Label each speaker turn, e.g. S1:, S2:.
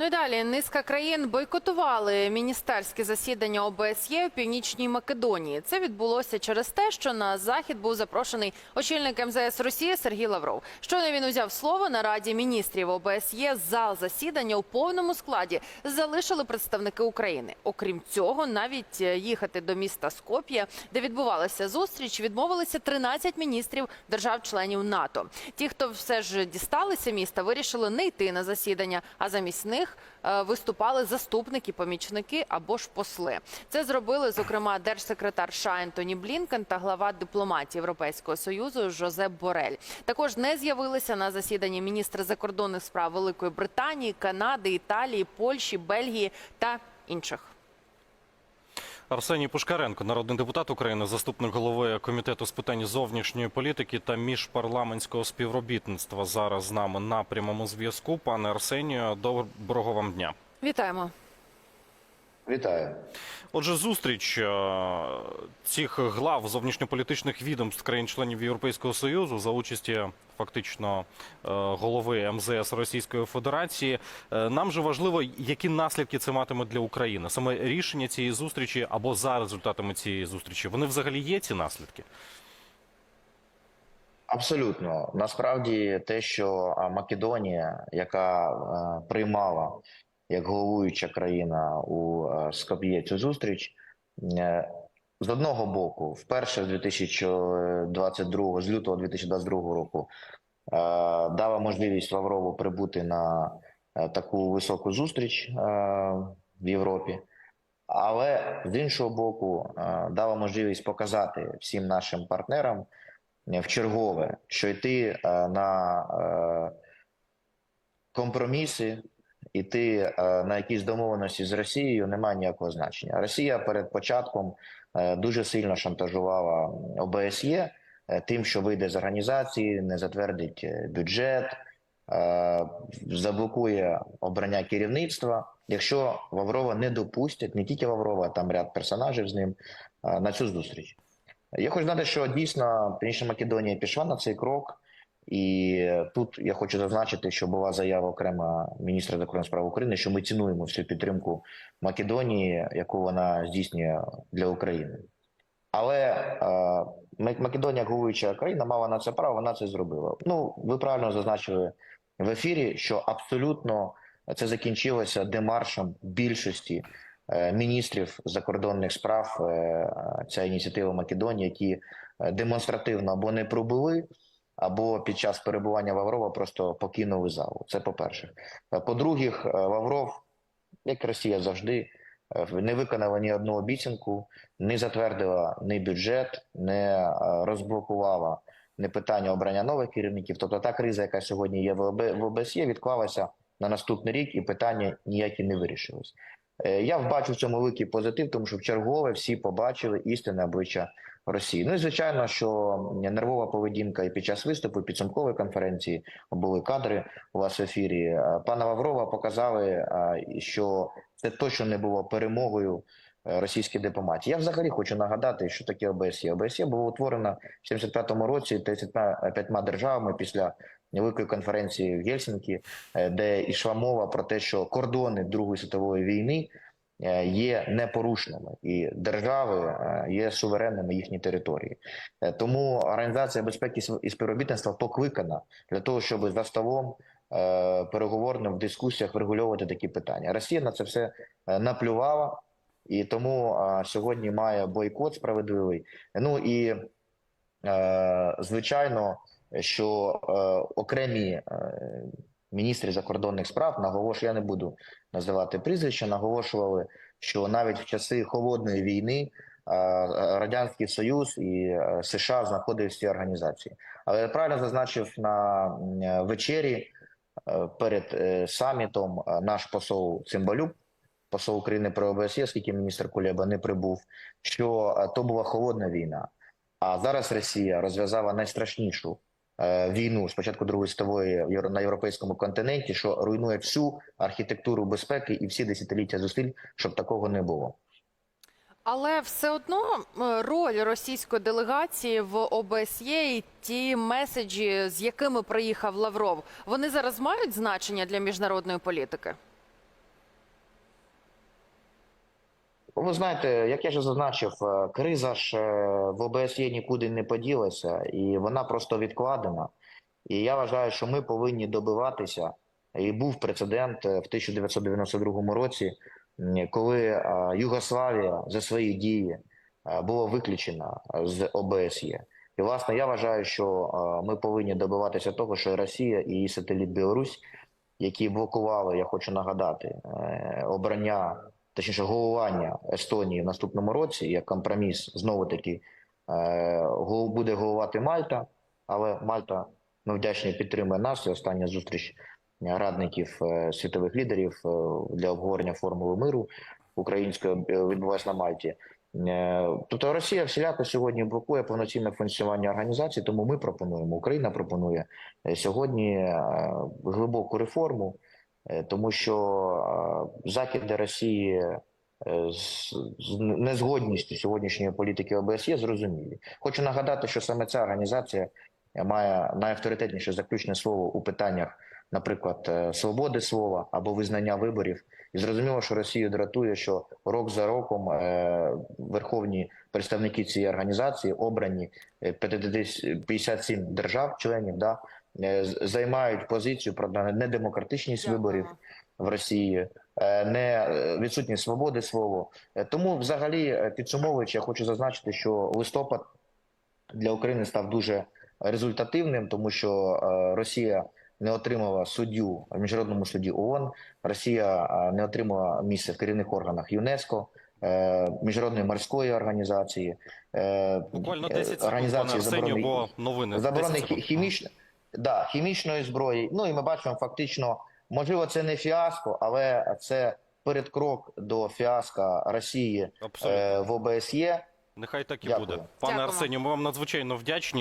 S1: Ну і далі низка країн бойкотували міністерське засідання ОБСЄ у північній Македонії. Це відбулося через те, що на захід був запрошений очільник МЗС Росії Сергій Лавров. Щойно він узяв слово на раді міністрів ОБСЄ. Зал засідання у повному складі залишили представники України. Окрім цього, навіть їхати до міста Скоп'є, де відбувалася зустріч, відмовилися 13 міністрів держав-членів НАТО. Ті, хто все ж дісталися міста, вирішили не йти на засідання, а замість них е, виступали заступники, помічники або ж посли. Це зробили зокрема держсекретар США Ентоні Блінкен та глава дипломатії Європейського союзу Жозеп Борель. Також не з'явилися на засіданні міністри закордонних справ Великої Британії, Канади, Італії, Польщі, Бельгії та інших.
S2: Арсеній Пушкаренко, народний депутат України, заступник голови комітету з питань зовнішньої політики та міжпарламентського співробітництва. Зараз з нами на прямому зв'язку. Пане Арсенію, доброго вам дня.
S1: Вітаємо.
S3: Вітаю.
S2: Отже, зустріч е, цих глав зовнішньополітичних відомств країн-членів Європейського союзу за участі фактично е, голови МЗС Російської Федерації. Е, Нам же важливо, які наслідки це матиме для України. Саме рішення цієї зустрічі або за результатами цієї зустрічі. Вони взагалі є ці наслідки.
S3: Абсолютно. Насправді, те, що Македонія, яка приймала як головуюча країна у е, Скоп'є цю зустріч, е, з одного боку, вперше з 2022, з лютого 2022 року, е, дала можливість Лаврову прибути на таку високу зустріч в Європі. Але з іншого боку, дала можливість показати всім нашим партнерам в чергове, що йти на компроміси, йти е, на якісь домовленості з Росією немає ніякого значення. Росія перед початком е, дуже сильно шантажувала ОБСЄ е, тим, що вийде з організації, не затвердить бюджет, заблокує обрання керівництва. Якщо Лаврова не допустять, не тільки Лаврова, а там ряд персонажів з ним на цю зустріч. Я хочу знати, що дійсно Північна Македонія пішла на цей крок, і тут я хочу зазначити, що була заява окрема міністра закордонних справ України, що ми цінуємо всю підтримку Македонії, яку вона здійснює для України. Але е, Македонія, як головуюча країна, мала на це право, вона це зробила. Ну, ви правильно зазначили в ефірі, що абсолютно це закінчилося демаршем більшості е, міністрів закордонних справ. е, Ця ініціатива Македонії, які е, демонстративно або не пробули, або під час перебування Лаврова просто покинули залу. Це по-перше. Е, По-друге, Лавров, як Росія завжди, е, не виконала ні одну обіцянку, не затвердила ні бюджет, не е, розблокувала не питання обрання нових керівників. Тобто та криза, яка сьогодні є в ОБ ОБСЄ, відклалася на наступний рік, і питання ніякі не вирішилось. Е, Я бачу в цьому великий позитив, тому що в чергове всі побачили істинне обличчя Росії. Ну і звичайно, що нервова поведінка і під час виступу, і підсумкової конференції були кадри у вас в ефірі. Е, Пана Лаврова показали, е, що це точно не було перемогою російської дипломатії. Я взагалі хочу нагадати, що таке ОБСЄ. ОБСЄ було утворено в 75-му році 35 державами після великої конференції в Єльсінкі, е, де йшла мова про те, що кордони Другої світової війни е, є непорушними, і держави е, є суверенними їхні території. Тому Організація безпеки і співробітництва покликана для того, щоб за столом переговорним в дискусіях врегульовувати такі питання. Росія на це все наплювала, і тому сьогодні має бойкот справедливий. Ну і звичайно, що е, окремі е, міністри закордонних справ наголошую, я не буду називати прізвища, наголошували, що навіть в часи холодної війни е, Радянський Союз і е, США знаходились в цій організації. Але я правильно зазначив на е, вечері перед самітом наш посол Цимбалюк, посол України при ОБСЄ, оскільки міністр Кулеба не прибув, що то була холодна війна. А зараз Росія розв'язала найстрашнішу війну з початку Другої світової на європейському континенті, що руйнує всю архітектуру безпеки і всі десятиліття зусиль, щоб такого не було.
S1: Але все одно е, роль російської делегації в ОБСЄ і ті меседжі, з якими приїхав Лавров, вони зараз мають значення для міжнародної політики.
S3: Ви знаєте, як я вже зазначив, е, криза ж е, в ОБСЄ нікуди не поділася, і вона просто відкладена. І я вважаю, що ми повинні добиватися. І був прецедент е, в 1992 році, коли Югославія за свої дії була виключена з ОБСЄ. І власне я вважаю, що ми повинні добиватися того, що Росія і її сателіт Білорусь, які блокували, я хочу нагадати, обрання, точніше головування Естонії в наступному році як компроміс, знову таки е, буде головувати Мальта, але Мальта ми вдячні підтримує нас. Це остання зустріч радників е, світових лідерів е, для обговорення формули миру української відбулась на Мальті. Тобто Росія всіляко сьогодні блокує повноцінне функціонування організації, тому ми пропонуємо, Україна пропонує сьогодні глибоку реформу, тому що е, закиди Росії е, з незгодністю сьогоднішньої політики ОБСЄ зрозумілі. Хочу нагадати, що саме ця організація має найавторитетніше заключне слово у питаннях, наприклад, е, свободи слова або визнання виборів. І зрозуміло, що Росію дратує, що рок за роком е, верховні представники цієї організації, обрані е, 50 57 держав-членів, да, е, займають позицію про недемократичність виборів в Росії, е, не е, відсутність свободи слова. Е, Тому, взагалі, е, підсумовуючи, я хочу зазначити, що листопад для України став дуже результативним, тому що е, Росія не отримала суддю в міжнародному суді ООН, Росія е, не отримала місце в керівних органах ЮНЕСКО, е, міжнародної морської організації, е,
S2: Буквально
S3: е,
S2: 10 секунд, пане
S3: організації
S2: Арсенію,
S3: заборони-
S2: бо новини.
S3: заборони
S2: 10
S3: хімічної, да, хімічної зброї. Ну і ми бачимо фактично, можливо, це не фіаско, але це передкрок до фіаска Росії е, в ОБСЄ.
S2: Нехай так і
S3: Дякую.
S2: буде. Пане
S1: Дякую.
S2: Арсенію, ми вам надзвичайно вдячні.